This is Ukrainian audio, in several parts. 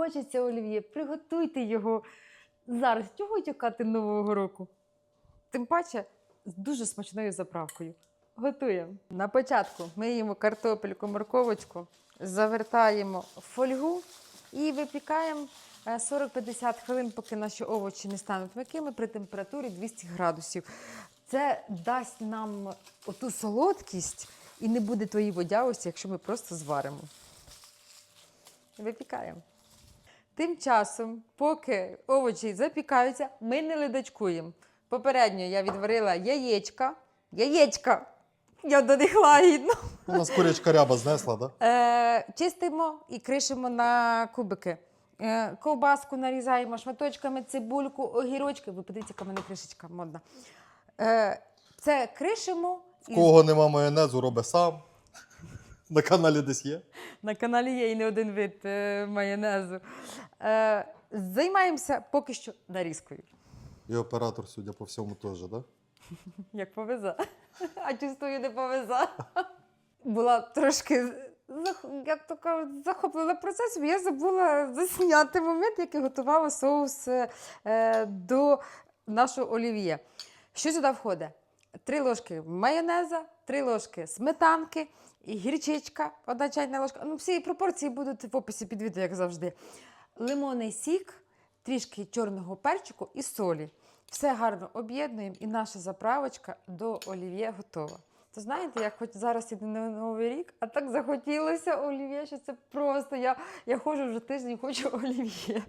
хочеться олів'є, приготуйте його зараз. Чого чекати Нового року? Тим паче з дуже смачною заправкою. Готуємо. На початку ми їмо картопельку, морковочку, завертаємо фольгу і випікаємо е, 40-50 хвилин, поки наші овочі не стануть м'якими при температурі 200 градусів. Це дасть нам оту солодкість і не буде твоїй водявості, якщо ми просто зваримо. Випікаємо. Тим часом, поки овочі запікаються, ми не ледачкуємо. Попередньо я відварила яєчка. Яєчка! Я до них лагідно. У нас курячка ряба знесла, так? Да? Е, чистимо і кришимо на кубики. Е, ковбаску нарізаємо шматочками, цибульку, огірочки. Ви подивіться, яка в мене кришечка модна. Е, це кришимо. В кого нема майонезу, робить сам. На каналі десь є. На каналі є і не один вид е, майонезу. Е, займаємося поки що нарізкою. І оператор, судя по всьому, теж, так? Да? Як повезе. А чувствую, не повезе. Була трошки, як то кажуть, захоплена процесом. Я забула засняти момент, як я готувала соус е, до нашого олів'є. Що сюди входить? Три ложки майонеза, три ложки сметанки, і гірчичка, одна чайна ложка. Ну, всі пропорції будуть в описі під відео, як завжди. Лимонний сік, трішки чорного перчику і солі. Все гарно об'єднуємо, і наша заправочка до олів'є готова. То знаєте, як хоч зараз іде на новий рік, а так захотілося олів'є, що це просто. Я, я ходжу вже тиждень, хочу олів'є.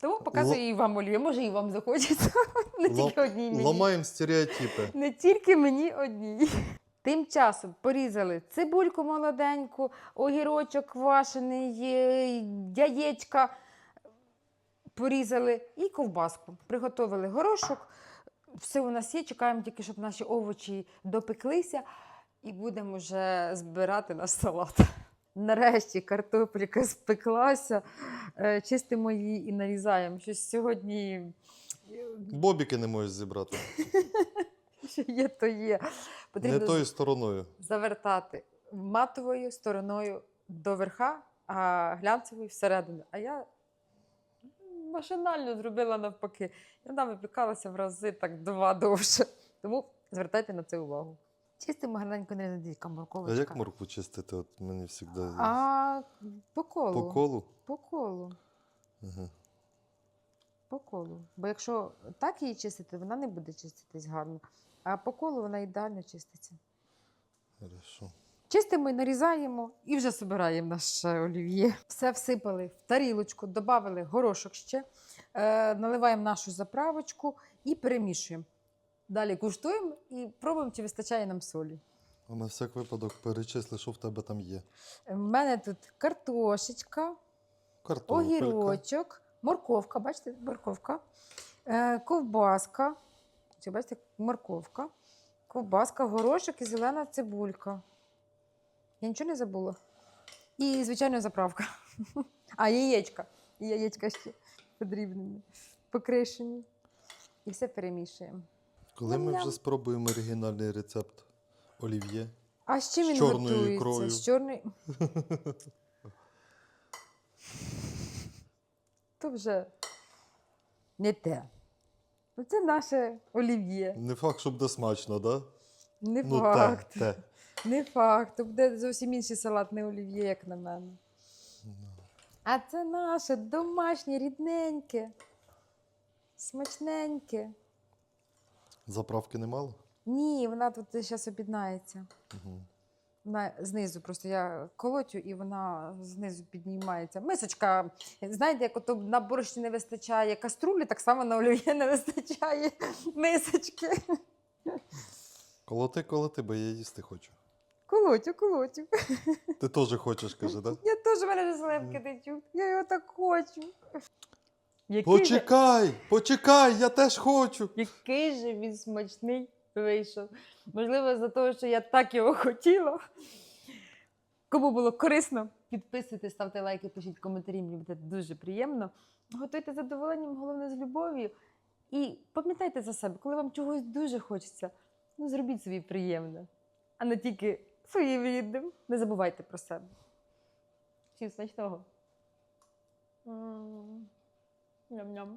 Тому показую і вам олів'є. Може, і вам захочеться. Не тільки одній мені. Ламаємо стереотипи. Не тільки мені одній. Тим часом порізали цибульку молоденьку, огірочок квашений, е, яєчка порізали і ковбаску. Приготовили горошок. Все у нас є. Чекаємо тільки, щоб наші овочі допеклися, і будемо вже збирати наш салат. Нарешті картопелька спеклася. Е, Чистимо її і нарізаємо. Щось сьогодні е, Бобіки не можеш зібрати. що є, то є. Не тою стороною. завертати матовою стороною до верха, а глянцевою всередину. А я машинально зробила навпаки. І вона випікалася в рази так два довше. Тому звертайте на це увагу. Чистимо гарненько не надійка А як моркву чистити? От мені завжди А по колу. по колу. По колу. Ага. По колу. Бо якщо так її чистити, вона не буде чиститись гарно. А по колу вона ідеально чиститься. Хорошо. Чистимо і нарізаємо і вже збираємо наше олів'є. Все всипали в тарілочку, додали горошок ще, е, наливаємо нашу заправочку і перемішуємо. Далі куштуємо і пробуємо, чи вистачає нам солі. А на всяк випадок перечисли, що в тебе там є. У мене тут картошечка, Картопелька. огірочок, морковка, бачите, морковка, е, ковбаска. Чи бачите, морковка, ковбаска, горошок і зелена цибулька. Я нічого не забула. І, звичайно, заправка. А, яєчка. І яєчка ще подрібнені, покришені. І все перемішуємо. Коли ми Ням-ням. вже спробуємо оригінальний рецепт олів'є. А з чим він чорною готується? ікрою. З чорною. То вже не те. Ну, це наше олів'є. Не факт, щоб буде смачно, так? Да? Не Ну, факт. те, те. Не факт. То буде зовсім інший салат, не олів'є, як на мене. А це наше домашнє, рідненьке, смачненьке. Заправки немало? Ні, вона тут зараз об'єднається. Угу. Вона знизу, просто я колотю, і вона знизу піднімається. Мисочка, знаєте, як ото на борщі не вистачає каструлі, так само на олів'є не вистачає мисочки. Колоти, колоти, бо я їсти хочу. Колотю, колотю. Ти теж хочеш, каже, так? Я теж в мене слемки течуть. Я його так хочу. Який же, Почекай, почекай, я теж хочу. який же він смачний вийшов. Можливо, за те, що я так його хотіла. Кому було корисно, підписуйтесь, ставте лайки, пишіть коментарі, мені буде дуже приємно. Готуйте задоволенням, головне з любов'ю. І пам'ятайте за себе, коли вам чогось дуже хочеться, ну зробіть собі приємне, а не тільки своїм рідним. Не забувайте про себе. Всім смачного! Ням-ням.